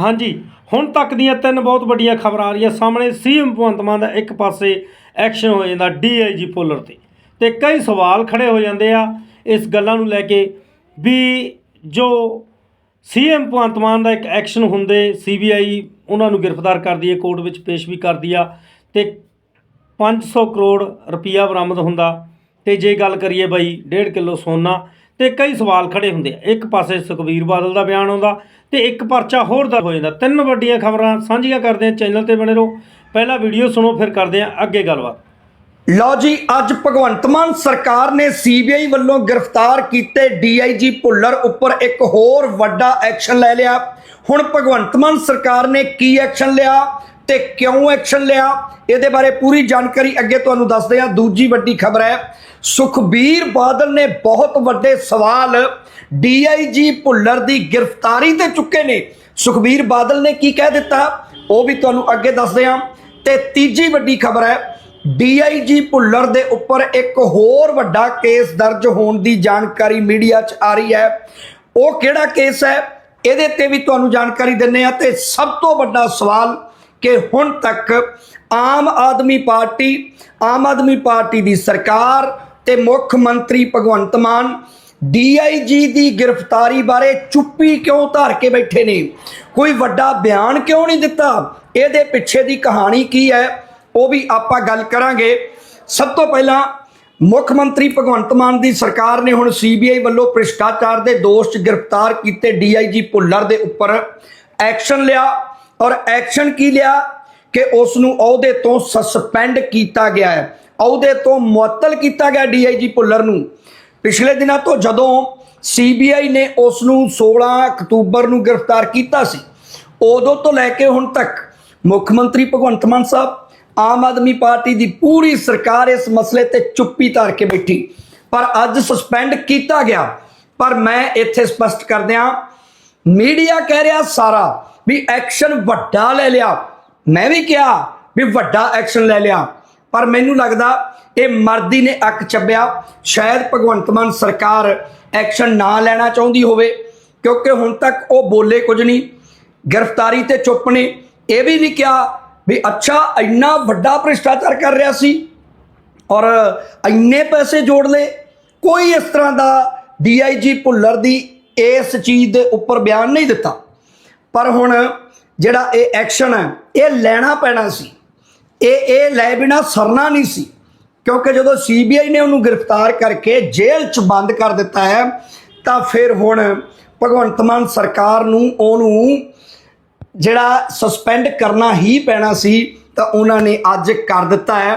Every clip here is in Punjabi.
ਹਾਂਜੀ, ਹੁਣ ਤੱਕ ਦੀਆਂ ਤਿੰਨ ਬਹੁਤ ਵੱਡੀਆਂ ਖਬਰਾਂ ਆ ਰਹੀਆਂ। ਸਾਹਮਣੇ ਸੀਐਮ ਭਗਵੰਤ ਮਾਨ ਦਾ ਇੱਕ ਪਾਸੇ ਐਕਸ਼ਨ ਹੋ ਜਾਂਦਾ ਡੀਆਈਜੀ ਪੋਲਰ ਤੇ। ਤੇ ਕਈ ਸਵਾਲ ਖੜੇ ਹੋ ਜਾਂਦੇ ਆ ਇਸ ਗੱਲਾਂ ਨੂੰ ਲੈ ਕੇ ਵੀ ਜੋ ਸੀਐਮ ਭਗਵੰਤ ਮਾਨ ਦਾ ਇੱਕ ਐਕਸ਼ਨ ਹੁੰਦੇ, ਸੀਬੀਆਈ ਉਹਨਾਂ ਨੂੰ ਗ੍ਰਿਫਤਾਰ ਕਰਦੀ ਹੈ ਕੋਰਟ ਵਿੱਚ ਪੇਸ਼ ਵੀ ਕਰਦੀ ਆ ਤੇ 500 ਕਰੋੜ ਰੁਪਈਆ ਬਰਾਮਦ ਹੁੰਦਾ। ਤੇ ਜੇ ਗੱਲ ਕਰੀਏ ਬਾਈ 1.5 ਕਿਲੋ ਸੋਨਾ, ਤੇ ਕਈ ਸਵਾਲ ਖੜੇ ਹੁੰਦੇ ਆ। ਇੱਕ ਪਾਸੇ ਸੁਖਬੀਰ ਬਾਦਲ ਦਾ ਬਿਆਨ ਆਉਂਦਾ ਤੇ ਇੱਕ ਪਰਚਾ ਹੋਰ ਦਰਜ ਹੋ ਜਾਂਦਾ। ਤਿੰਨ ਵੱਡੀਆਂ ਖਬਰਾਂ ਸਾਂਝੀਆਂ ਕਰਦੇ ਹਾਂ ਚੈਨਲ ਤੇ ਬਣੇ ਰਹੋ। ਪਹਿਲਾ ਵੀਡੀਓ ਸੁਣੋ, ਫਿਰ ਕਰਦੇ ਹਾਂ ਅੱਗੇ ਗੱਲਬਾਤ। ਲਓ ਜੀ, ਅੱਜ ਭਗਵੰਤ ਮਾਨ ਸਰਕਾਰ ਨੇ ਸੀਬੀਆਈ ਵੱਲੋਂ ਗ੍ਰਿਫਤਾਰ ਕੀਤੇ ਡੀਆਈਜੀ ਭੁੱਲਰ ਉੱਪਰ ਇੱਕ ਹੋਰ ਵੱਡਾ ਐਕਸ਼ਨ ਲੈ ਲਿਆ। ਹੁਣ ਭਗਵੰਤ ਮਾਨ ਸਰਕਾਰ ਨੇ ਕੀ ਐਕਸ਼ਨ ਲਿਆ ਤੇ ਕਿਉਂ ਐਕਸ਼ਨ ਲਿਆ, ਇਹਦੇ ਬਾਰੇ ਪੂਰੀ ਜਾਣਕਾਰੀ ਅੱਗੇ ਤੁਹਾਨੂੰ ਦੱਸਦੇ ਹਾਂ। ਦੂਜੀ ਵੱਡੀ ਖਬਰ ਹੈ, ਸੁਖਬੀਰ ਬਾਦਲ ਨੇ ਬਹੁਤ ਵੱਡੇ ਸਵਾਲ ਡੀਆਈਜੀ ਭੁੱਲਰ ਦੀ ਗ੍ਰਿਫਤਾਰੀ ਤੇ ਚੁੱਕੇ ਨੇ। ਸੁਖਬੀਰ ਬਾਦਲ ਨੇ ਕੀ ਕਹਿ ਦਿੱਤਾ? ਉਹ ਵੀ ਤੁਹਾਨੂੰ ਅੱਗੇ ਦੱਸਦੇ ਹਾਂ। ਤੇ ਤੀਜੀ ਵੱਡੀ ਖਬਰ ਹੈ, ਡੀਆਈਜੀ ਭੁੱਲਰ ਦੇ ਉੱਪਰ ਇੱਕ ਹੋਰ ਵੱਡਾ ਕੇਸ ਦਰਜ ਹੋਣ ਦੀ ਜਾਣਕਾਰੀ ਮੀਡੀਆ 'ਚ ਆ ਰਹੀ ਹੈ। ਉਹ ਕਿਹੜਾ ਕੇਸ ਹੈ? ਇਹਦੇ ਤੇ ਵੀ ਤੁਹਾਨੂੰ ਜਾਣਕਾਰੀ ਦਿੰਨੇ ਆ ਤੇ ਸਭ ਤੋਂ ਵੱਡਾ ਸਵਾਲ ਕਿ ਹੁਣ ਤੱਕ ਆਮ ਆਦਮੀ ਪਾਰਟੀ, ਆਮ ਆਦਮੀ ਪਾਰਟੀ ਦੀ ਸਰਕਾਰ ਤੇ ਮੁੱਖ ਮੰਤਰੀ ਭਗਵੰਤ ਮਾਨ ਡੀਆਈਜੀ ਦੀ ਗ੍ਰਿਫਤਾਰੀ ਬਾਰੇ ਚੁੱਪੀ ਕਿਉਂ ਧਾਰ ਕੇ ਬੈਠੇ ਨੇ? ਕੋਈ ਵੱਡਾ ਬਿਆਨ ਕਿਉਂ ਨਹੀਂ ਦਿੱਤਾ? ਇਹਦੇ ਪਿੱਛੇ ਦੀ ਕਹਾਣੀ ਕੀ ਹੈ? ਉਹ ਵੀ ਆਪਾਂ ਗੱਲ ਕਰਾਂਗੇ। ਸਭ ਤੋਂ ਪਹਿਲਾਂ ਮੁੱਖ ਮੰਤਰੀ ਭਗਵੰਤ ਮਾਨ ਦੀ ਸਰਕਾਰ ਨੇ ਹੁਣ ਸੀਬੀਆਈ ਵੱਲੋਂ ਭ੍ਰਿਸ਼ਟਾਚਾਰ ਦੇ ਦੋਸ਼ 'ਚ ਗ੍ਰਿਫਤਾਰ ਕੀਤੇ ਡੀਆਈਜੀ ਭੁੱਲਰ ਦੇ ਉੱਪਰ ਐਕਸ਼ਨ ਲਿਆ ਔਰ ਐਕਸ਼ਨ ਕੀ ਲਿਆ? ਕਿ ਉਸ ਨੂੰ ਅਹੁਦੇ ਤੋਂ ਸਸਪੈਂਡ ਕੀਤਾ ਗਿਆ ਹੈ। ਅਹੁਦੇ ਤੋਂ ਮੁਅੱਤਲ ਕੀਤਾ ਗਿਆ ਡੀਆਈਜੀ ਭੁੱਲਰ ਨੂੰ। ਪਿਛਲੇ ਦਿਨਾਂ ਤੋਂ ਜਦੋਂ ਸੀਬੀਆਈ ਨੇ ਉਸ ਨੂੰ 16 ਅਕਤੂਬਰ ਨੂੰ ਗ੍ਰਿਫਤਾਰ ਕੀਤਾ ਸੀ, ਉਦੋਂ ਤੋਂ ਲੈ ਕੇ ਹੁਣ ਤੱਕ ਮੁੱਖ ਮੰਤਰੀ ਭਗਵੰਤ ਮਾਨ ਸਾਹਿਬ, ਆਮ ਆਦਮੀ ਪਾਰਟੀ ਦੀ ਪੂਰੀ ਸਰਕਾਰ ਇਸ ਮਸਲੇ ਤੇ ਚੁੱਪੀ ਧਾਰ ਕੇ ਬੈਠੀ। ਪਰ ਅੱਜ ਸਸਪੈਂਡ ਕੀਤਾ ਗਿਆ। ਪਰ ਮੈਂ ਇੱਥੇ ਸਪਸ਼ਟ ਕਰ ਦਿਆਂ ਮੀਡੀਆ ਕਹਿ ਰਿਹਾ ਸਾਰਾ ਵੀ ਐਕਸ਼ਨ ਵੱਡਾ ਲੈ ਲਿਆ। ਮੈਂ ਵੀ ਕਿਹਾ ਵੀ ਵੱਡਾ ਐਕਸ਼ਨ ਲੈ ਲਿਆ। ਪਰ ਮੈਨੂੰ ਲੱਗਦਾ ਇਹ ਮਰਦੀ ਨੇ ਅੱਕ ਚੱਬਿਆ। ਸ਼ਾਇਦ ਭਗਵੰਤ ਮਾਨ ਸਰਕਾਰ ਐਕਸ਼ਨ ਨਾ ਲੈਣਾ ਚਾਹੁੰਦੀ ਹੋਵੇ, ਕਿਉਂਕਿ ਹੁਣ ਤੱਕ ਉਹ ਬੋਲੇ ਕੁਝ ਨਹੀਂ, ਗ੍ਰਿਫਤਾਰੀ ਤੇ ਚੁੱਪ ਨੇ। ਇਹ ਵੀ ਨਹੀਂ ਕਿਹਾ ਵੀ ਅੱਛਾ, ਇੰਨਾ ਵੱਡਾ ਭ੍ਰਿਸ਼ਟਾਚਾਰ ਕਰ ਰਿਹਾ ਸੀ ਔਰ ਇੰਨੇ ਪੈਸੇ ਜੋੜ ਲਏ। ਕੋਈ ਇਸ ਤਰ੍ਹਾਂ ਦਾ ਡੀਆਈਜੀ ਭੁੱਲਰ ਦੀ ਇਸ ਚੀਜ਼ ਦੇ ਉੱਪਰ ਬਿਆਨ ਨਹੀਂ ਦਿੱਤਾ। ਪਰ ਹੁਣ ਜਿਹੜਾ ਇਹ ਐਕਸ਼ਨ ਹੈ, ਇਹ ਲੈਣਾ ਪੈਣਾ ਸੀ। ਇਹ ਇਹ ਲੈ ਬਿਨਾ ਸਰਨਾ ਨਹੀਂ ਸੀ। ਕਿਉਂਕਿ ਜਦੋਂ ਸੀਬੀਆਈ ਨੇ ਉਹਨੂੰ ਗ੍ਰਿਫਤਾਰ ਕਰਕੇ ਜੇਲ੍ਹ 'ਚ ਬੰਦ ਕਰ ਦਿੱਤਾ ਹੈ, ਤਾਂ ਫਿਰ ਹੁਣ ਭਗਵੰਤ ਮਾਨ ਸਰਕਾਰ ਨੂੰ ਉਹਨੂੰ ਜਿਹੜਾ ਸਸਪੈਂਡ ਕਰਨਾ ਹੀ ਪੈਣਾ ਸੀ, ਤਾਂ ਉਹਨਾਂ ਨੇ ਅੱਜ ਕਰ ਦਿੱਤਾ ਹੈ।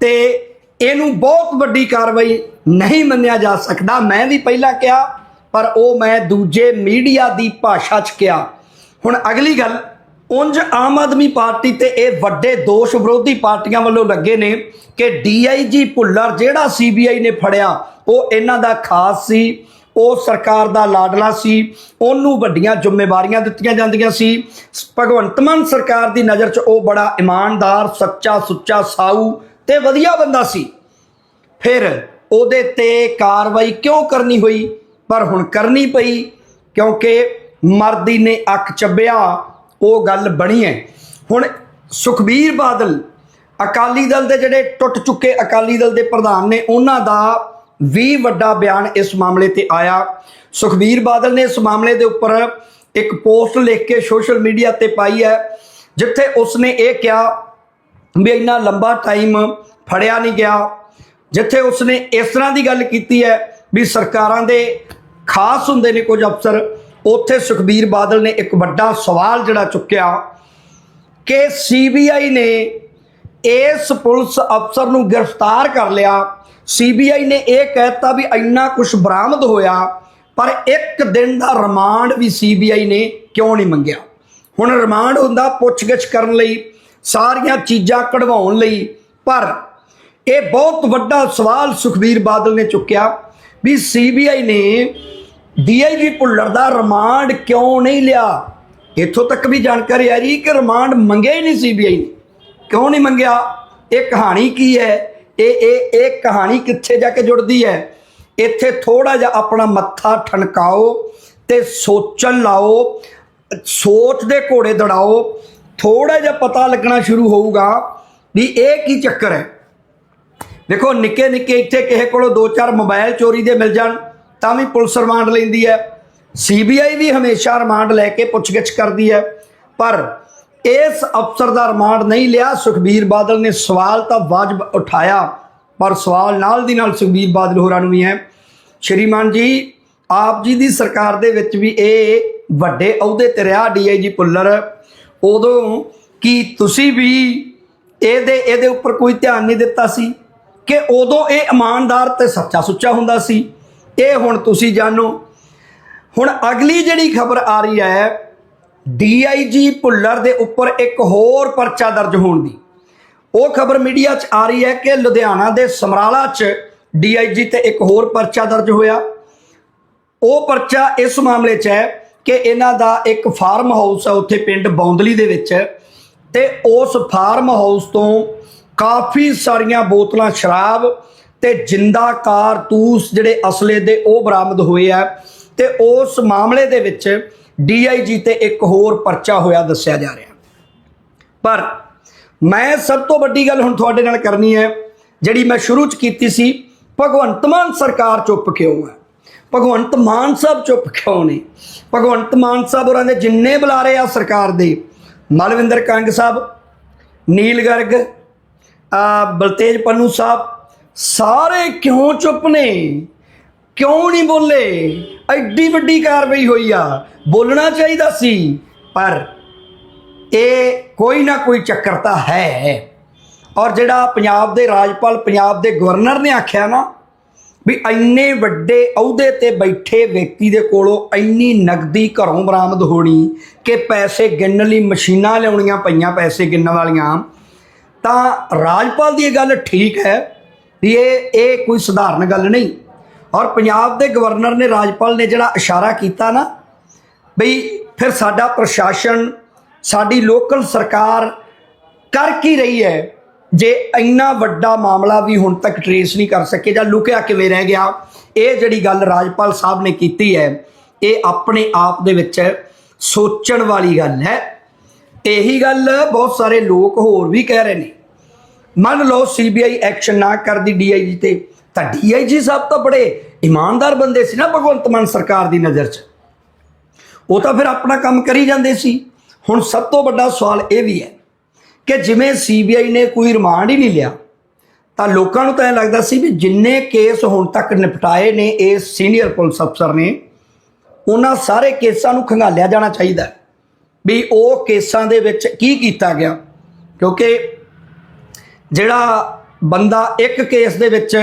ਤੇ ਇਹਨੂੰ ਬਹੁਤ ਵੱਡੀ ਕਾਰਵਾਈ ਨਹੀਂ ਮੰਨਿਆ ਜਾ ਸਕਦਾ। ਮੈਂ ਵੀ ਪਹਿਲਾਂ ਕਿਹਾ, ਪਰ ਉਹ ਮੈਂ ਦੂਜੇ ਮੀਡੀਆ ਦੀ ਭਾਸ਼ਾ 'ਚ ਕਿਹਾ। ਹੁਣ ਅਗਲੀ ਗੱਲ ਉਂਝ ਆਮ ਆਦਮੀ ਪਾਰਟੀ ਤੇ ਇਹ ਵੱਡੇ ਦੋਸ਼ ਵਿਰੋਧੀ ਪਾਰਟੀਆਂ ਵੱਲੋਂ ਲੱਗੇ ਨੇ ਕਿ ਡੀਆਈਜੀ ਭੁੱਲਰ ਜਿਹੜਾ ਸੀਬੀਆਈ ਨੇ ਫੜਿਆ, ਉਹ ਇਹਨਾਂ ਦਾ ਖਾਸ ਸੀ, ਉਹ ਸਰਕਾਰ ਦਾ ਲਾਡਲਾ ਸੀ, ਉਹਨੂੰ ਵੱਡੀਆਂ ਜ਼ਿੰਮੇਵਾਰੀਆਂ ਦਿੱਤੀਆਂ ਜਾਂਦੀਆਂ ਸੀ। ਭਗਵੰਤ ਮਾਨ ਸਰਕਾਰ ਦੀ ਨਜ਼ਰ 'ਚ ਉਹ ਬੜਾ ਇਮਾਨਦਾਰ, ਸੱਚਾ, ਸੁੱਚਾ ਸਾਊ ਤੇ ਵਧੀਆ ਬੰਦਾ ਸੀ। ਫਿਰ ਉਹਦੇ ਤੇ ਕਾਰਵਾਈ ਕਿਉਂ ਕਰਨੀ ਹੋਈ? ਪਰ ਹੁਣ ਕਰਨੀ ਪਈ, ਕਿਉਂਕਿ ਮਰਦੀ ਨੇ ਅੱਖ ਚੱਬਿਆ ਉਹ ਗੱਲ ਬਣੀ ਹੈ। ਹੁਣ ਸੁਖਬੀਰ ਬਾਦਲ ਅਕਾਲੀ ਦਲ ਦੇ ਜਿਹੜੇ ਟੁੱਟ ਚੁੱਕੇ ਅਕਾਲੀ ਦਲ ਦੇ ਪ੍ਰਧਾਨ ਨੇ, ਉਹਨਾਂ ਦਾ ਵੀ ਵੱਡਾ ਬਿਆਨ ਇਸ ਮਾਮਲੇ ਤੇ ਆਇਆ। ਸੁਖਬੀਰ ਬਾਦਲ ਨੇ ਇਸ ਮਾਮਲੇ ਦੇ ਉੱਪਰ ਇੱਕ ਪੋਸਟ ਲਿਖ ਕੇ ਸੋਸ਼ਲ ਮੀਡੀਆ ਤੇ ਪਾਈ ਹੈ, ਜਿੱਥੇ ਉਸਨੇ ਇਹ ਕਿਹਾ ਵੀ ਇੰਨਾ ਲੰਬਾ ਟਾਈਮ ਫੜਿਆ ਨਹੀਂ ਗਿਆ, ਜਿੱਥੇ ਉਸਨੇ ਇਸ ਤਰ੍ਹਾਂ ਦੀ ਗੱਲ ਕੀਤੀ ਹੈ ਵੀ ਸਰਕਾਰਾਂ ਦੇ ਖਾਸ ਹੁੰਦੇ ਨੇ ਕੁਝ ਅਫਸਰ ਉੱਥੇ ਸੁਖਬੀਰ ਬਾਦਲ ਨੇ ਇੱਕ ਵੱਡਾ ਸਵਾਲ ਜਿਹੜਾ ਚੁੱਕਿਆ ਕਿ ਸੀਬੀਆਈ ਨੇ ਇਸ ਪੁਲਿਸ ਅਫਸਰ ਨੂੰ ਗ੍ਰਿਫਤਾਰ ਕਰ ਲਿਆ। ਸੀਬੀਆਈ ਨੇ ਇਹ ਕਹਿਤਾ ਵੀ ਇੰਨਾ ਕੁਝ ਬਰਾਮਦ ਹੋਇਆ, ਪਰ ਇੱਕ ਦਿਨ ਦਾ ਰਿਮਾਂਡ ਵੀ ਸੀਬੀਆਈ ਨੇ ਕਿਉਂ ਨਹੀਂ ਮੰਗਿਆ? ਹੁਣ ਰਿਮਾਂਡ ਹੁੰਦਾ ਪੁੱਛਗਿੱਛ ਕਰਨ ਲਈ, ਸਾਰੀਆਂ ਚੀਜ਼ਾਂ ਕਢਵਾਉਣ ਲਈ, ਪਰ ਇਹ ਬਹੁਤ ਵੱਡਾ ਸਵਾਲ ਸੁਖਬੀਰ ਬਾਦਲ ਨੇ ਚੁੱਕਿਆ ਵੀ ਸੀਬੀਆਈ ਨੇ ਡੀਆਈਜੀ ਭੁੱਲਰ ਦਾ ਰਿਮਾਂਡ ਕਿਉਂ ਨਹੀਂ ਲਿਆ? ਇੱਥੋਂ ਤੱਕ ਵੀ ਜਾਣਕਾਰੀ ਆ ਰਹੀ ਕਿ ਰਿਮਾਂਡ ਮੰਗਿਆ ਹੀ ਨਹੀਂ ਸੀਬੀਆਈ ਨੇ। ਕਿਉਂ ਨਹੀਂ ਮੰਗਿਆ? ਇਹ ਕਹਾਣੀ ਕੀ ਹੈ? ਇਹ ਇਹ ਇਹ ਕਹਾਣੀ ਕਿੱਥੇ ਜਾ ਕੇ ਜੁੜਦੀ ਹੈ? ਇੱਥੇ ਥੋੜਾ ਜਿਹਾ ਆਪਣਾ ਮੱਥਾ ਠਣਕਾਓ ਤੇ ਸੋਚਣ ਲਾਓ, ਸੋਚ ਦੇ ਘੋੜੇ ਦੜਾਓ ਥੋੜਾ ਜਿਹਾ ਪਤਾ ਲੱਗਣਾ ਸ਼ੁਰੂ ਹੋਊਗਾ ਵੀ ਇਹ ਕੀ ਚੱਕਰ ਹੈ। ਦੇਖੋ, ਨਿੱਕੇ ਨਿੱਕੇ ਇੱਥੇ ਕਿਸੇ ਕੋਲੋਂ ਦੋ ਚਾਰ ਮੋਬਾਈਲ ਚੋਰੀ ਦੇ ਮਿਲ ਜਾਣ ਤਾਂ ਵੀ ਪੁਲਿਸ ਰਿਮਾਂਡ ਲੈਂਦੀ ਹੈ। ਸੀਬੀਆਈ ਵੀ ਹਮੇਸ਼ਾ ਰਿਮਾਂਡ ਲੈ ਕੇ ਪੁੱਛਗਿੱਛ ਕਰਦੀ ਹੈ। ਪਰ ਇਸ ਅਫਸਰ ਦਾ ਰਿਮਾਂਡ ਨਹੀਂ ਲਿਆ। ਸੁਖਬੀਰ ਬਾਦਲ ਨੇ ਸਵਾਲ ਤਾਂ ਵਾਜਬ ਉਠਾਇਆ, ਪਰ ਸਵਾਲ ਨਾਲ ਦੀ ਨਾਲ ਸੁਖਬੀਰ ਬਾਦਲ ਹੋਰਾਂ ਨੂੰ ਵੀ ਹੈ। ਸ਼੍ਰੀਮਾਨ ਜੀ, ਆਪ ਜੀ ਦੀ ਸਰਕਾਰ ਦੇ ਵਿੱਚ ਵੀ ਇਹ ਵੱਡੇ ਅਹੁਦੇ ਤੇ ਰਿਹਾ ਡੀਆਈਜੀ ਪੁੱਲਰ। ਉਦੋਂ ਕੀ ਤੁਸੀਂ ਵੀ ਇਹਦੇ ਇਹਦੇ ਉੱਪਰ ਕੋਈ ਧਿਆਨ ਨਹੀਂ ਦਿੱਤਾ ਸੀ? ਕਿ ਉਦੋਂ ਇਹ ਇਮਾਨਦਾਰ ਤੇ ਸੱਚਾ ਸੁੱਚਾ ਹੁੰਦਾ ਸੀ? ਇਹ ਹੁਣ ਤੁਸੀਂ ਜਾਣੋ। ਹੁਣ ਅਗਲੀ ਜਿਹੜੀ ਖਬਰ ਆ ਰਹੀ ਹੈ, ਡੀਆਈਜੀ ਭੁੱਲਰ ਦੇ ਉੱਪਰ ਇੱਕ ਹੋਰ ਪਰਚਾ ਦਰਜ ਹੋਣ ਦੀ। ਉਹ ਖਬਰ ਮੀਡੀਆ 'ਚ ਆ ਰਹੀ ਹੈ ਕਿ ਲੁਧਿਆਣਾ ਦੇ ਸਮਰਾਲਾ 'ਚ ਡੀਆਈਜੀ ਤੇ ਇੱਕ ਹੋਰ ਪਰਚਾ ਦਰਜ ਹੋਇਆ। ਉਹ ਪਰਚਾ ਇਸ ਮਾਮਲੇ 'ਚ ਹੈ ਕਿ ਇਹਨਾਂ ਦਾ ਇੱਕ ਫਾਰਮ ਹਾਊਸ ਹੈ ਉੱਥੇ ਪਿੰਡ ਬੌਂਦਲੀ ਦੇ ਵਿੱਚ ਤੇ ਉਸ ਫਾਰਮ ਹਾਊਸ ਤੋਂ ਕਾਫੀ ਸਾਰੀਆਂ ਬੋਤਲਾਂ ਸ਼ਰਾਬ ਤੇ ਜਿੰਦਾ ਕਾਰਤੂਸ ਜਿਹੜੇ ਅਸਲੇ ਦੇ ਉਹ ਬਰਾਮਦ ਹੋਏ ਆ ਤੇ ਉਸ ਮਾਮਲੇ ਦੇ ਵਿੱਚ ਡੀਆਈਜੀ ਤੇ ਇੱਕ ਹੋਰ ਪਰਚਾ ਹੋਇਆ ਦੱਸਿਆ ਜਾ ਰਿਹਾ। ਪਰ ਮੈਂ ਸਭ ਤੋਂ ਵੱਡੀ ਗੱਲ ਹੁਣ ਤੁਹਾਡੇ ਨਾਲ ਕਰਨੀ ਹੈ, ਜਿਹੜੀ ਮੈਂ ਸ਼ੁਰੂ ਚ ਕੀਤੀ ਸੀ, ਭਗਵੰਤ ਮਾਨ ਸਰਕਾਰ ਚੁੱਪ ਕਿਉਂ ਹੈ? ਭਗਵੰਤ ਮਾਨ ਸਾਹਿਬ ਚੁੱਪ ਕਿਉਂ ਨੇ? ਭਗਵੰਤ ਮਾਨ ਸਾਹਿਬ ਹੋਰਾਂ ਦੇ ਜਿੰਨੇ ਬੁਲਾਰੇ ਆ ਸਰਕਾਰ ਦੇ, ਮਲਵਿੰਦਰ ਕੰਗ ਸਾਹਿਬ, ਨੀਲ ਗਰਗ ਬਲਤੇਜ ਪੰਨੂ ਸਾਹਿਬ ਸਾਰੇ ਕਿਉਂ ਚੁੱਪ ਨੇ? ਕਿਉਂ ਨਹੀਂ ਬੋਲੇ? ਐਡੀ ਵੱਡੀ ਕਾਰਵਾਈ ਹੋਈ ਆ। ਬੋਲਣਾ ਚਾਹੀਦਾ ਸੀ, ਪਰ ਇਹ ਕੋਈ ਨਾ ਕੋਈ ਚੱਕਰ ਤਾਂ ਹੈ। ਔਰ ਜਿਹੜਾ ਪੰਜਾਬ ਦੇ ਰਾਜਪਾਲ, ਪੰਜਾਬ ਦੇ ਗਵਰਨਰ ਨੇ ਆਖਿਆ ਨਾ ਵੀ ਇੰਨੇ ਵੱਡੇ ਅਹੁਦੇ ਤੇ ਬੈਠੇ ਵਿਅਕਤੀ ਦੇ ਕੋਲੋਂ ਇੰਨੀ ਨਗਦੀ ਘਰੋਂ ਬਰਾਮਦ ਹੋਣੀ ਕਿ ਪੈਸੇ ਗਿਣਨ ਲਈ ਮਸ਼ੀਨਾਂ ਲਿਆਉਣੀਆਂ ਪਈਆਂ ਪੈਸੇ ਗਿਣਨ ਵਾਲੀਆਂ, ਤਾਂ ਰਾਜਪਾਲ ਦੀ ਇਹ ਗੱਲ ਠੀਕ ਹੈ। ਵੀ ਇਹ ਇਹ ਕੋਈ ਸਧਾਰਨ ਗੱਲ ਨਹੀਂ। ਔਰ ਪੰਜਾਬ ਦੇ ਗਵਰਨਰ ਨੇ ਰਾਜਪਾਲ ਨੇ ਜਿਹੜਾ ਇਸ਼ਾਰਾ ਕੀਤਾ ਨਾ, ਬਈ ਫਿਰ ਸਾਡਾ ਪ੍ਰਸ਼ਾਸਨ, ਸਾਡੀ ਲੋਕਲ ਸਰਕਾਰ ਕਰ ਕੀ ਰਹੀ ਹੈ, ਜੇ ਇੰਨਾ ਵੱਡਾ ਮਾਮਲਾ ਵੀ ਹੁਣ ਤੱਕ ਟਰੇਸ ਨਹੀਂ ਕਰ ਸਕੇ ਜਾਂ ਲੁਕਿਆ ਕਿਵੇਂ ਰਹਿ ਗਿਆ, ਇਹ ਜਿਹੜੀ ਗੱਲ ਰਾਜਪਾਲ ਸਾਹਿਬ ਨੇ ਕੀਤੀ ਹੈ, ਇਹ ਆਪਣੇ ਆਪ ਦੇ ਵਿੱਚ ਸੋਚਣ ਵਾਲੀ ਗੱਲ ਹੈ। ਇਹੀ ਗੱਲ ਬਹੁਤ ਸਾਰੇ ਲੋਕ ਹੋਰ ਵੀ ਕਹਿ ਰਹੇ ਨੇ। ਮੰਨ ਲਓ ਸੀਬੀਆਈ ਐਕਸ਼ਨ ਨਾ ਕਰਦੀ ਡੀਆਈਜੀ ਤੇ, ਤਾਂ ਡੀਆਈਜੀ ਸਾਹਿਬ ਤਾਂ ਬੜੇ ਇਮਾਨਦਾਰ ਬੰਦੇ ਸੀ ਨਾ ਭਗਵੰਤ ਮਾਨ ਸਰਕਾਰ ਦੀ ਨਜ਼ਰ 'ਚ। ਉਹ ਤਾਂ ਫਿਰ ਆਪਣਾ ਕੰਮ ਕਰੀ ਜਾਂਦੇ ਸੀ। ਹੁਣ ਸਭ ਤੋਂ ਵੱਡਾ ਸਵਾਲ ਇਹ ਵੀ ਹੈ ਕਿ ਜਿਵੇਂ ਸੀਬੀਆਈ ਨੇ ਕੋਈ ਰਿਮਾਂਡ ਹੀ ਨਹੀਂ ਲਿਆ, ਤਾਂ ਲੋਕਾਂ ਨੂੰ ਤਾਂ ਇਹ ਲੱਗਦਾ ਸੀ ਵੀ ਜਿੰਨੇ ਕੇਸ ਹੁਣ ਤੱਕ ਨਿਪਟਾਏ ਨੇ ਇਸ ਸੀਨੀਅਰ ਪੁਲਿਸ ਅਫਸਰ ਨੇ, ਉਹਨਾਂ ਸਾਰੇ ਕੇਸਾਂ ਨੂੰ ਖੰਗਾਲਿਆ ਜਾਣਾ ਚਾਹੀਦਾ ਵੀ ਉਹ ਕੇਸਾਂ ਦੇ ਵਿੱਚ ਕੀ ਕੀਤਾ ਗਿਆ। ਕਿਉਂਕਿ ਜਿਹੜਾ ਬੰਦਾ ਇੱਕ ਕੇਸ ਦੇ ਵਿੱਚ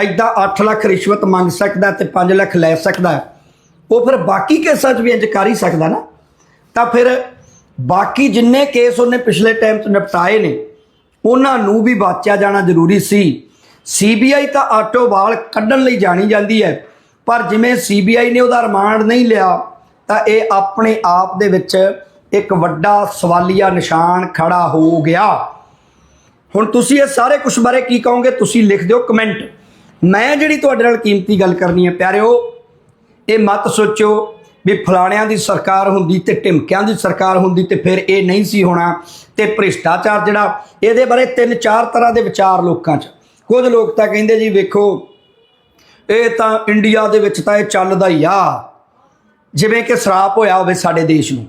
ਐਦਾਂ 8 ਲੱਖ ਰਿਸ਼ਵਤ ਮੰਗ ਸਕਦਾ ਤੇ 5 ਲੱਖ ਲੈ ਸਕਦਾ, ਉਹ ਫਿਰ ਬਾਕੀ ਕੇਸਾਂ 'ਚ ਵੀ ਇੰਜ ਕਰ ਹੀ ਸਕਦਾ ਨਾ। ਤਾਂ ਫਿਰ ਬਾਕੀ ਜਿੰਨੇ ਕੇਸ ਉਹਨੇ ਪਿਛਲੇ ਟਾਈਮ 'ਚ ਨਿਪਟਾਏ ਨੇ, ਉਹਨਾਂ ਨੂੰ ਵੀ ਬਾਚਿਆ ਜਾਣਾ ਜ਼ਰੂਰੀ ਸੀ। ਸੀਬੀਆਈ ਤਾਂ ਆਟੋ ਵਾਲ ਕੱਢਣ ਲਈ ਜਾਣੀ ਜਾਂਦੀ ਹੈ, ਪਰ ਜਿਵੇਂ ਸੀਬੀਆਈ ਨੇ ਉਹਦਾ ਰਿਮਾਂਡ ਨਹੀਂ ਲਿਆ, ਤਾਂ ਇਹ ਆਪਣੇ ਆਪ ਦੇ ਵਿੱਚ ਇੱਕ ਵੱਡਾ ਸਵਾਲੀਆ ਨਿਸ਼ਾਨ ਖੜਾ ਹੋ ਗਿਆ। ਹੁਣ ਤੁਸੀਂ ਇਹ ਸਾਰੇ ਕੁਝ ਬਾਰੇ ਕੀ ਕਹੋਗੇ? ਤੁਸੀਂ ਲਿਖ ਦਿਓ ਕਮੈਂਟ ਮੈਂ ਜਿਹੜੀ ਤੁਹਾਡੇ ਨਾਲ ਕੀਮਤੀ ਗੱਲ ਕਰਨੀ ਹੈ, ਪਿਆਰਿਓ, ਇਹ ਮਤ ਸੋਚੋ ਵੀ ਫਲਾਣਿਆਂ ਦੀ ਸਰਕਾਰ ਹੁੰਦੀ ਤੇ ਢਿਮਕਿਆਂ ਦੀ ਸਰਕਾਰ ਹੁੰਦੀ ਤੇ ਫਿਰ ਇਹ ਨਹੀਂ ਸੀ ਹੋਣਾ ਤੇ ਭ੍ਰਿਸ਼ਟਾਚਾਰ ਜਿਹੜਾ, ਇਹਦੇ ਬਾਰੇ ਤਿੰਨ ਚਾਰ ਤਰ੍ਹਾਂ ਦੇ ਵਿਚਾਰ ਲੋਕਾਂ 'ਚ। ਕੁਝ ਲੋਕ ਤਾਂ ਕਹਿੰਦੇ ਜੀ, ਵੇਖੋ, ਇਹ ਤਾਂ ਇੰਡੀਆ ਦੇ ਵਿੱਚ ਤਾਂ ਇਹ ਚੱਲਦਾ ਹੀ ਆ। ਜਿਵੇਂ ਕਿ ਸਰਾਪ ਹੋਇਆ ਹੋਵੇ ਸਾਡੇ ਦੇਸ਼ ਨੂੰ।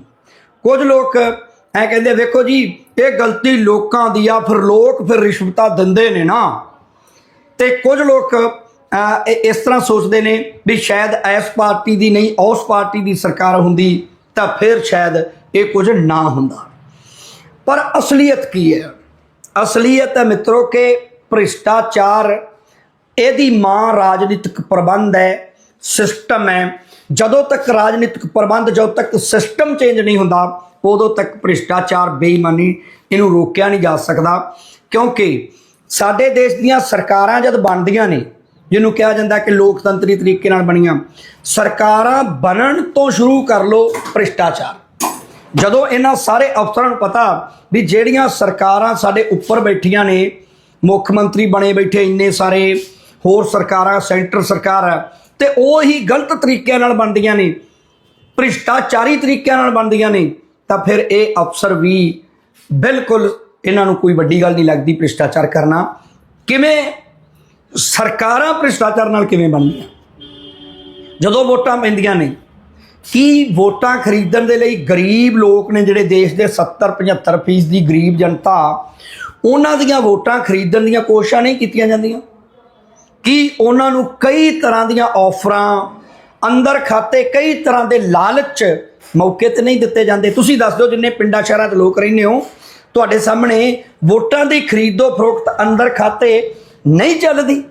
ਕੁਝ ਲੋਕ ਐ ਕਹਿੰਦੇ ਵੇਖੋ ਜੀ, ਇਹ ਗਲਤੀ ਲੋਕਾਂ ਦੀ ਆ, ਫਿਰ ਲੋਕ ਫਿਰ ਰਿਸ਼ਵਤਾਂ ਦਿੰਦੇ ਨੇ ਨਾ। ਤੇ ਕੁਝ ਲੋਕ ਇਹ ਇਸ ਤਰ੍ਹਾਂ ਸੋਚਦੇ ਨੇ ਵੀ ਸ਼ਾਇਦ ਇਸ ਪਾਰਟੀ ਦੀ ਨਹੀਂ, ਉਸ ਪਾਰਟੀ ਦੀ ਸਰਕਾਰ ਹੁੰਦੀ ਤਾਂ ਫਿਰ ਸ਼ਾਇਦ ਇਹ ਕੁਝ ਨਾ ਹੁੰਦਾ। ਪਰ ਅਸਲੀਅਤ ਕੀ ਹੈ? ਅਸਲੀਅਤ ਹੈ ਮਿੱਤਰੋ ਕਿ ਭ੍ਰਿਸ਼ਟਾਚਾਰ, ਇਹਦੀ ਮਾਂ ਰਾਜਨੀਤਿਕ ਪ੍ਰਬੰਧ ਹੈ, ਸਿਸਟਮ ਹੈ ਜਦੋਂ ਤੱਕ ਰਾਜਨੀਤਿਕ ਪ੍ਰਬੰਧ, ਜਦੋਂ ਤੱਕ ਸਿਸਟਮ ਚੇਂਜ ਨਹੀਂ ਹੁੰਦਾ, ਉਦੋਂ ਤੱਕ ਭ੍ਰਿਸ਼ਟਾਚਾਰ ਬੇਈਮਾਨੀ ਇਹਨੂੰ ਰੋਕਿਆ ਨਹੀਂ ਜਾ ਸਕਦਾ। ਕਿਉਂਕਿ ਸਾਡੇ ਦੇਸ਼ ਦੀਆਂ ਸਰਕਾਰਾਂ ਜਦ ਬਣਦੀਆਂ ਨੇ, ਜਿਹਨੂੰ ਕਿਹਾ ਜਾਂਦਾ ਕਿ ਲੋਕਤੰਤਰੀ ਤਰੀਕੇ ਨਾਲ ਬਣੀਆਂ, ਸਰਕਾਰਾਂ ਬਣਨ ਤੋਂ ਸ਼ੁਰੂ ਕਰ ਲਓ ਭ੍ਰਿਸ਼ਟਾਚਾਰ। ਜਦੋਂ ਇਹਨਾਂ ਸਾਰੇ ਅਫਸਰਾਂ ਨੂੰ ਪਤਾ ਵੀ ਜਿਹੜੀਆਂ ਸਰਕਾਰਾਂ ਸਾਡੇ ਉੱਪਰ ਬੈਠੀਆਂ ਨੇ, ਮੁੱਖ ਮੰਤਰੀ ਬਣੇ ਬੈਠੇ ਇੰਨੇ ਸਾਰੇ, ਹੋਰ ਸਰਕਾਰਾਂ, ਸੈਂਟਰ ਸਰਕਾਰ ਤੇ ਉਹ ਹੀ ਗਲਤ ਤਰੀਕਿਆਂ ਨਾਲ ਬਣਦੀਆਂ ਨੇ, ਭ੍ਰਿਸ਼ਟਾਚਾਰੀ ਤਰੀਕਿਆਂ ਨਾਲ ਬਣਦੀਆਂ ਨੇ, ਤਾਂ ਫਿਰ ਇਹ ਅਫਸਰ ਵੀ ਬਿਲਕੁਲ ਇਹਨਾਂ ਨੂੰ ਕੋਈ ਵੱਡੀ ਗੱਲ ਨਹੀਂ ਲੱਗਦੀ ਭ੍ਰਿਸ਼ਟਾਚਾਰ ਕਰਨਾ। ਕਿਵੇਂ ਸਰਕਾਰਾਂ ਭ੍ਰਿਸ਼ਟਾਚਾਰ ਨਾਲ ਕਿਵੇਂ ਬਣਦੀਆਂ? ਜਦੋਂ ਵੋਟਾਂ ਪੈਂਦੀਆਂ ਨੇ, ਕੀ ਵੋਟਾਂ ਖਰੀਦਣ ਦੇ ਲਈ ਗਰੀਬ ਲੋਕ ਨੇ ਜਿਹੜੇ ਦੇਸ਼ ਦੇ 70 75 ਫੀਸਦੀ ਦੀ ਗਰੀਬ ਜਨਤਾ, ਉਹਨਾਂ ਦੀਆਂ ਵੋਟਾਂ ਖਰੀਦਣ ਦੀਆਂ ਕੋਸ਼ਿਸ਼ਾਂ ਨਹੀਂ ਕੀਤੀਆਂ ਜਾਂਦੀਆਂ? ਕੀ ਉਹਨਾਂ ਨੂੰ ਕਈ ਤਰ੍ਹਾਂ ਦੀਆਂ ਆਫਰਾਂ ਅੰਦਰ ਖਾਤੇ ਕਈ ਤਰ੍ਹਾਂ ਦੇ ਲਾਲਚ ਮੌਕੇ ਤੇ ਨਹੀਂ ਦਿੱਤੇ ਜਾਂਦੇ? ਤੁਸੀਂ ਦੱਸ ਦਿਓ ਜਿੰਨੇ ਪਿੰਡਾਂ ਸ਼ਹਿਰਾਂ 'ਚ ਲੋਕ ਰਹਿੰਦੇ ਹੋ, ਤੁਹਾਡੇ ਸਾਹਮਣੇ ਵੋਟਾਂ ਦੀ ਖਰੀਦੋ ਫਰੋਖਤ ਅੰਦਰ ਖਾਤੇ ਨਹੀਂ ਚੱਲਦੀ।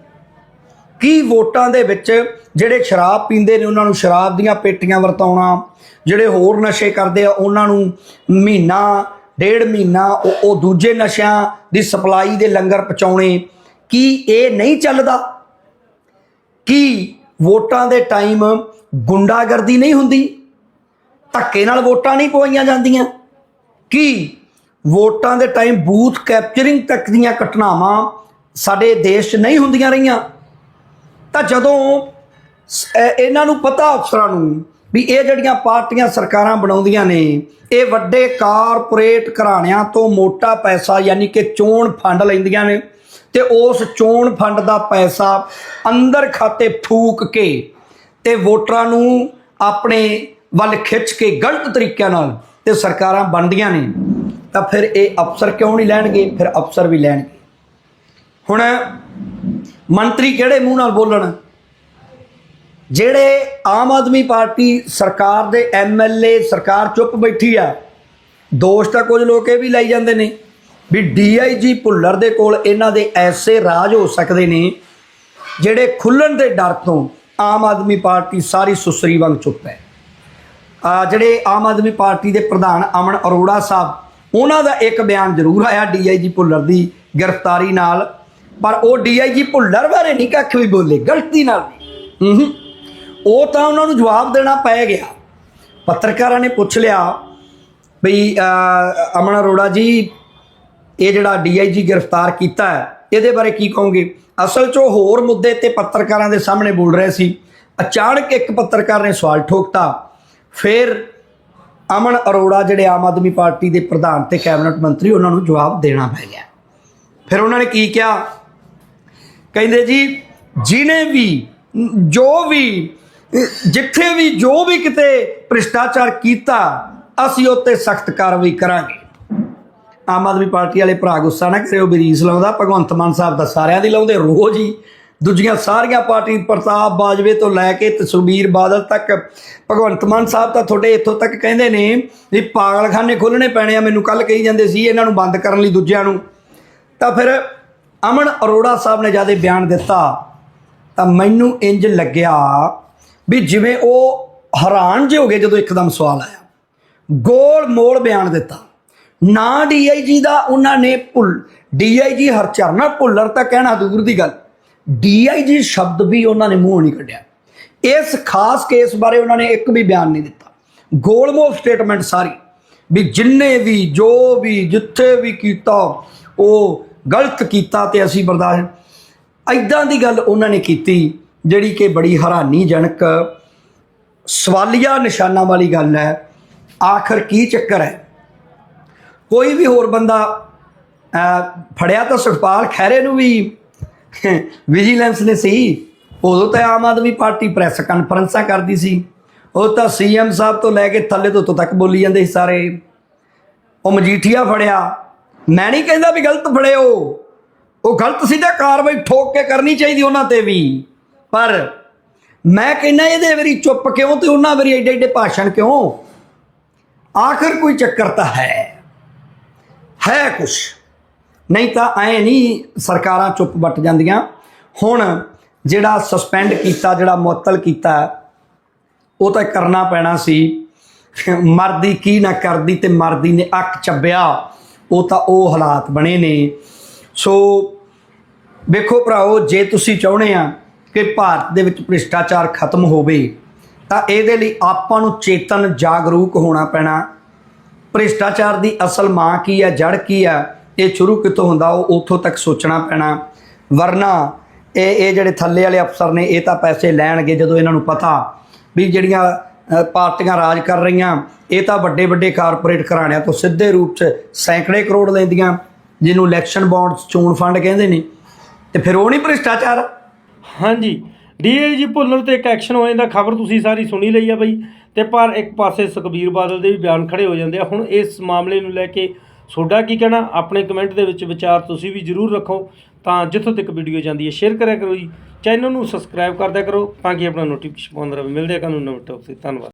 ਕੀ ਵੋਟਾਂ ਦੇ ਵਿੱਚ ਜਿਹੜੇ ਸ਼ਰਾਬ ਪੀਂਦੇ ਨੇ, ਉਹਨਾਂ ਨੂੰ ਸ਼ਰਾਬ ਦੀਆਂ ਪੇਟੀਆਂ ਵਰਤਾਉਣਾ, ਜਿਹੜੇ ਹੋਰ ਨਸ਼ੇ ਕਰਦੇ ਆ, ਉਹਨਾਂ ਨੂੰ ਮਹੀਨਾ, ਡੇਢ ਮਹੀਨਾ ਉਹ ਉਹ ਦੂਜੇ ਨਸ਼ਿਆਂ ਦੀ ਸਪਲਾਈ ਦੇ ਲੰਗਰ ਪਹੁੰਚਾਉਣੇ, ਕੀ ਇਹ ਨਹੀਂ ਚੱਲਦਾ? ਕੀ ਵੋਟਾਂ ਦੇ ਟਾਈਮ ਗੁੰਡਾਗਰਦੀ ਨਹੀਂ ਹੁੰਦੀ? ਧੱਕੇ ਨਾਲ ਵੋਟਾਂ ਨਹੀਂ ਪਵਾਈਆਂ ਜਾਂਦੀਆਂ। ਕੀ ਵੋਟਾਂ ਦੇ ਟਾਈਮ ਬੂਥ ਕੈਪਚਰਿੰਗ ਤੱਕ ਦੀਆਂ ਘਟਨਾਵਾਂ ਸਾਡੇ ਦੇਸ਼ 'ਚ ਨਹੀਂ ਹੁੰਦੀਆਂ ਰਹੀਆਂ? ਤਾਂ ਜਦੋਂ ਸ- ਇਹਨਾਂ ਨੂੰ ਪਤਾ ਅਫਸਰਾਂ ਨੂੰ ਵੀ ਇਹ ਜਿਹੜੀਆਂ ਪਾਰਟੀਆਂ ਸਰਕਾਰਾਂ ਬਣਾਉਂਦੀਆਂ ਨੇ, ਇਹ ਵੱਡੇ ਕਾਰਪੋਰੇਟ ਘਰਾਣਿਆਂ ਤੋਂ ਮੋਟਾ ਪੈਸਾ ਯਾਨੀ ਕਿ ਚੋਣ ਫੰਡ ਲੈਂਦੀਆਂ ਨੇ ਤੇ ਉਸ ਚੋਣ ਫੰਡ ਦਾ ਪੈਸਾ ਅੰਦਰ ਖਾਤੇ ਫੂਕ ਕੇ ਤੇ ਵੋਟਰਾਂ ਨੂੰ ਆਪਣੇ ਵੱਲ ਖਿੱਚ ਕੇ ਗਲਤ ਤਰੀਕਿਆਂ ਨਾਲ ਤੇ ਸਰਕਾਰਾਂ ਬਣਦੀਆਂ ਨੇ, ਤਾਂ ਫਿਰ ਇਹ ਅਫਸਰ ਕਿਉਂ ਨਹੀਂ ਲੈਣਗੇ? ਫਿਰ ਅਫਸਰ ਵੀ ਲੈਣਗੇ। ਹੁਣ ਮੰਤਰੀ ਕਿਹੜੇ ਮੂੰਹ ਨਾਲ ਬੋਲਣ? ਜਿਹੜੇ ਆਮ ਆਦਮੀ ਪਾਰਟੀ ਸਰਕਾਰ ਦੇ ਐਮਐਲਏ ਸਰਕਾਰ ਚੁੱਪ ਬੈਠੀ ਆ, ਦੋਸ਼ ਤਾਂ ਕੁਝ ਲੋਕ ਇਹ ਵੀ ਲਾਈ ਜਾਂਦੇ ਨੇ। ਵੀ ਡੀਆਈਜੀ ਭੁੱਲਰ ਦੇ ਕੋਲ ਇਹਨਾਂ ਦੇ ਐਸੇ ਰਾਜ ਹੋ ਸਕਦੇ ਨੇ ਜਿਹੜੇ ਖੁੱਲਣ ਦੇ ਡਰ ਤੋਂ ਆਮ ਆਦਮੀ ਪਾਰਟੀ ਸਾਰੀ ਸੁਸਰੀ ਵਾਂਗ ਚੁੱਪ ਹੈ। ਆ ਜਿਹੜੇ ਆਮ ਆਦਮੀ ਪਾਰਟੀ ਦੇ ਪ੍ਰਧਾਨ ਅਮਨ ਅਰੋੜਾ ਸਾਹਿਬ, ਉਹਨਾਂ ਦਾ ਇੱਕ ਬਿਆਨ ਜ਼ਰੂਰ ਆਇਆ ਡੀਆਈਜੀ ਭੁੱਲਰ ਦੀ ਗ੍ਰਿਫਤਾਰੀ ਨਾਲ, ਪਰ ਉਹ ਡੀਆਈਜੀ ਭੁੱਲਰ ਬਾਰੇ ਨਹੀਂ ਕੱਖ ਵੀ ਬੋਲੇ, ਗਲਤੀ ਨਾਲ ਹੂੰ ਉਹ ਤਾਂ ਉਹਨਾਂ ਨੂੰ ਜਵਾਬ ਦੇਣਾ ਪੈ ਗਿਆ। ਪੱਤਰਕਾਰਾਂ ਨੇ ਪੁੱਛ ਲਿਆ ਵੀ ਅਮਨ ਅਰੋੜਾ ਜੀ ਇਹ ਜਿਹੜਾ ਡੀਆਈਜੀ ਗ੍ਰਿਫਤਾਰ ਕੀਤਾ ਹੈ, ਇਹਦੇ ਬਾਰੇ ਕੀ ਕਹੋਗੇ? ਅਸਲ 'ਚ ਉਹ ਹੋਰ ਮੁੱਦੇ ਤੇ ਪੱਤਰਕਾਰਾਂ ਦੇ ਸਾਹਮਣੇ ਬੋਲ ਰਹੇ ਸੀ। ਅਚਾਨਕ ਇੱਕ ਪੱਤਰਕਾਰ ਨੇ ਸਵਾਲ ਠੋਕਤਾ। ਫਿਰ ਅਮਨ ਅਰੋੜਾ ਜਿਹੜੇ ਆਮ ਆਦਮੀ ਪਾਰਟੀ ਦੇ ਪ੍ਰਧਾਨ ਤੇ ਕੈਬਨਿਟ ਮੰਤਰੀ, ਉਹਨਾਂ ਨੂੰ ਜਵਾਬ ਦੇਣਾ ਪੈ ਗਿਆ। ਫਿਰ ਉਹਨਾਂ ਨੇ ਕੀ ਕਿਹਾ? ਕਹਿੰਦੇ ਜੀ, ਜਿਨੇ ਵੀ, ਜੋ ਵੀ, ਜਿੱਥੇ ਵੀ ਜੋ ਵੀ ਕਿਤੇ ਭ੍ਰਿਸ਼ਟਾਚਾਰ ਕੀਤਾ, ਅਸੀਂ ਉੱਤੇ ਸਖਤ ਕਾਰਵਾਈ ਕਰਾਂਗੇ। ਆਮ ਆਦਮੀ ਪਾਰਟੀ ਵਾਲੇ ਭਰਾ ਗੁੱਸਾ ਨਾ ਕਰਿਓ, ਵੀ ਰੀਸ ਲਾਉਂਦਾ, ਭਗਵੰਤ ਮਾਨ ਸਾਹਿਬ ਦਾ ਸਾਰਿਆਂ ਦੀ ਲਾਉਂਦੇ, ਰੋਜ਼ ਹੀ। ਦੂਜੀਆਂ ਸਾਰੀਆਂ ਪਾਰਟੀ ਪ੍ਰਤਾਪ ਬਾਜਵੇ ਤੋਂ ਲੈ ਕੇ ਤੇ ਸੁਖਬੀਰ ਬਾਦਲ ਤੱਕ, ਭਗਵੰਤ ਮਾਨ ਸਾਹਿਬ ਤਾਂ ਤੁਹਾਡੇ ਇੱਥੋਂ ਤੱਕ ਕਹਿੰਦੇ ਨੇ ਵੀ ਪਾਗਲਖਾਨੇ ਖੋਲਣੇ ਪੈਣੇ ਆ, ਮੈਨੂੰ ਕੱਲ ਕਹੀ ਜਾਂਦੇ ਸੀ, ਇਹਨਾਂ ਨੂੰ ਬੰਦ ਕਰਨ ਲਈ ਦੂਜਿਆਂ ਨੂੰ। ਤਾਂ ਫਿਰ ਅਮਨ ਅਰੋੜਾ ਸਾਹਿਬ ਨੇ ਜ਼ਿਆਦਾ ਬਿਆਨ ਦਿੱਤਾ, ਤਾਂ ਮੈਨੂੰ ਇੰਜ ਲੱਗਿਆ ਵੀ ਜਿਵੇਂ ਉਹ ਹੈਰਾਨ ਜਿਹੇ ਹੋ ਗਏ ਜਦੋਂ ਇੱਕਦਮ ਸਵਾਲ ਆਇਆ। ਗੋਲ ਮੋਲ ਬਿਆਨ ਦਿੱਤਾ। ਨਾ ਡੀਆਈਜੀ ਦਾ ਉਹਨਾਂ ਨੇ ਭੁੱਲ ਡੀਆਈਜੀ ਹਰਚਰਨਾ ਭੁੱਲਰ ਤਾਂ ਕਹਿਣਾ ਦੂਰ ਦੀ ਗੱਲ। ਡੀਆਈਜੀ ਸ਼ਬਦ ਵੀ ਉਹਨਾਂ ਨੇ ਮੂੰਹ ਨਹੀਂ ਕੱਢਿਆ। ਇਸ ਖਾਸ ਕੇਸ ਬਾਰੇ ਉਹਨਾਂ ਨੇ ਇੱਕ ਵੀ ਬਿਆਨ ਨਹੀਂ ਦਿੱਤਾ। ਗੋਲਮੋਲ ਸਟੇਟਮੈਂਟ ਸਾਰੀ, ਵੀ ਜਿੰਨੇ ਵੀ, ਜੋ ਵੀ, ਜਿੱਥੇ ਵੀ ਕੀਤਾ, ਉਹ ਗਲਤ ਕੀਤਾ ਤੇ ਅਸੀਂ ਬਰਦਾਸ਼ਤ ਐਦਾਂ ਦੀ ਗੱਲ ਉਹਨਾਂ ਨੇ ਕੀਤੀ, ਜਿਹੜੀ ਕਿ ਬੜੀ ਹੈਰਾਨੀਜਨਕ ਸਵਾਲੀਆ ਨਿਸ਼ਾਨਾਂ ਵਾਲੀ ਗੱਲ ਹੈ। ਆਖਰ ਕੀ ਚੱਕਰ ਹੈ? ਕੋਈ ਵੀ ਹੋਰ ਬੰਦਾ ਫੜਿਆ ਤਾਂ ਸੁਖਪਾਲ ਖੈਰੇ ਨੂੰ ਵੀ ਵਿਜੀਲੈਂਸ ਨੇ ਸੀ ਉਦੋਂ ਤਾਂ ਆਮ ਆਦਮੀ ਪਾਰਟੀ ਪ੍ਰੈਸ ਕਾਨਫਰੰਸਾਂ ਕਰਦੀ ਸੀ। ਉਹ ਤਾਂ ਸੀਐਮ ਸਾਹਿਬ ਤੋਂ ਲੈ ਕੇ ਥੱਲੇ ਤੋਂ ਤੱਕ ਬੋਲੀ ਜਾਂਦੇ ਸੀ ਸਾਰੇ। ਉਹ ਮਜੀਠੀਆ ਫੜਿਆ। ਮੈਂ ਨਹੀਂ ਕਹਿੰਦਾ ਵੀ ਗਲਤ ਫੜਿਓ। ਉਹ ਉਹ ਗਲਤ ਸੀ ਤਾਂ ਕਾਰਵਾਈ ਠੋਕ ਕੇ ਕਰਨੀ ਚਾਹੀਦੀ ਉਹਨਾਂ ਤੇ ਵੀ। ਪਰ ਮੈਂ ਕਹਿੰਦਾ ਇਹਦੇ ਵਾਰੀ ਚੁੱਪ ਕਿਉਂ ਤੇ ਉਹਨਾਂ ਵਾਰੀ ਐਡੇ ਐਡੇ ਭਾਸ਼ਣ ਕਿਉਂ? ਆਖਰ ਕੋਈ ਚੱਕਰ ਤਾਂ ਹੈ। ਹੈ ਕੁਛ। ਨਹੀਂ ਤਾਂ ਐ ਨਹੀਂ ਸਰਕਾਰਾਂ ਚੁੱਪ ਵੱਟ ਜਾਂਦੀਆਂ। ਹੁਣ ਜਿਹੜਾ ਸਸਪੈਂਡ ਕੀਤਾ, ਜਿਹੜਾ ਮੁਅੱਤਲ ਕੀਤਾ, ਉਹ ਤਾਂ ਕਰਨਾ ਪੈਣਾ ਸੀ। ਮਰਦੀ ਕੀ ਨਾ ਕਰਦੀ ਤੇ ਮਰਦੀ ਨੇ ਅੱਖ ਚੱਬਿਆ, ਉਹ ਤਾਂ ਉਹ ਹਾਲਾਤ ਬਣੇ ਨੇ। ਸੋ ਵੇਖੋ ਭਰਾਓ, ਜੇ ਤੁਸੀਂ ਚਾਹੁੰਦੇ ਆ ਕਿ ਭਾਰਤ ਦੇ ਵਿੱਚ ਭ੍ਰਿਸ਼ਟਾਚਾਰ ਖਤਮ ਹੋਵੇ, ਤਾਂ ਇਹਦੇ ਲਈ ਆਪਾਂ ਨੂੰ ਚੇਤਨ ਜਾਗਰੂਕ ਹੋਣਾ ਪੈਣਾ। ਭ੍ਰਿਸ਼ਟਾਚਾਰ ਦੀ ਅਸਲ ਮਾਂ ਕੀ ਹੈ, ਜੜ ਕੀ ਹੈ, ਇਹ ਸ਼ੁਰੂ ਕਿੱਥੋਂ ਹੁੰਦਾ, ਉਹ ਉੱਥੋਂ ਤੱਕ ਸੋਚਣਾ ਪੈਣਾ। ਵਰਨਾ ਇਹ ਇਹ ਜਿਹੜੇ ਥੱਲੇ ਵਾਲੇ ਅਫਸਰ ਨੇ, ਇਹ ਤਾਂ ਪੈਸੇ ਲੈਣਗੇ ਜਦੋਂ ਇਹਨਾਂ ਨੂੰ ਪਤਾ ਵੀ ਜਿਹੜੀਆਂ ਪਾਰਟੀਆਂ ਰਾਜ ਕਰ ਰਹੀਆਂ, ਇਹ ਤਾਂ ਵੱਡੇ ਵੱਡੇ ਕਾਰਪੋਰੇਟ ਘਰਾਣਿਆਂ ਤੋਂ ਸਿੱਧੇ ਰੂਪ 'ਚ ਸੈਂਕੜੇ ਕਰੋੜ ਲੈਂਦੀਆਂ, ਜਿਹਨੂੰ ਇਲੈਕਸ਼ਨ ਬੌਂਡਸ, ਚੋਣ ਫੰਡ ਕਹਿੰਦੇ ਨੇ। ਤੇ ਫਿਰ ਉਹ ਨਹੀਂ ਭ੍ਰਿਸ਼ਟਾਚਾਰ? ਹਾਂਜੀ। ਡੀਏਜੀ ਭੁੱਲਰ ਤੇ ਇੱਕ ਐਕਸ਼ਨ ਹੋ ਜਾਂਦਾ, ਖਬਰ ਤੁਸੀਂ ਸਾਰੀ ਸੁਣੀ ਲਈ ਆ ਬਈ। ਤੇ ਪਰ ਇੱਕ ਪਾਸੇ ਸੁਖਬੀਰ ਬਾਦਲ ਦੇ ਵੀ ਬਿਆਨ ਖੜੇ ਹੋ ਜਾਂਦੇ ਆ। ਹੁਣ ਇਸ ਮਾਮਲੇ ਨੂੰ ਲੈ ਕੇ ਤੁਹਾਡਾ ਕੀ ਕਹਿਣਾ? ਆਪਣੇ ਕਮੈਂਟ ਦੇ ਵਿੱਚ ਵਿਚਾਰ ਤੁਸੀਂ ਵੀ ਜਰੂਰ ਰੱਖੋ, ਤਾਂ ਜਿੱਥੋਂ ਤੱਕ ਵੀਡੀਓ ਜਾਂਦੀ ਹੈ, ਸ਼ੇਅਰ ਕਰਿਆ ਕਰੋ ਜੀ। ਚੈਨਲ ਨੂੰ ਸਬਸਕ੍ਰਾਈਬ ਕਰਦਿਆ ਕਰੋ, ਤਾਂ ਕਿ ਆਪਣਾ ਨੋਟੀਫਿਕੇਸ਼ਨ ਪਾਉਂਦਾ ਰਹੇ ਮਿਲਦੇ ਆ ਕੱਲ੍ਹ ਨੂੰ ਨਵੇਂ ਟੌਪਿਕ ਤੇ। ਧੰਨਵਾਦ।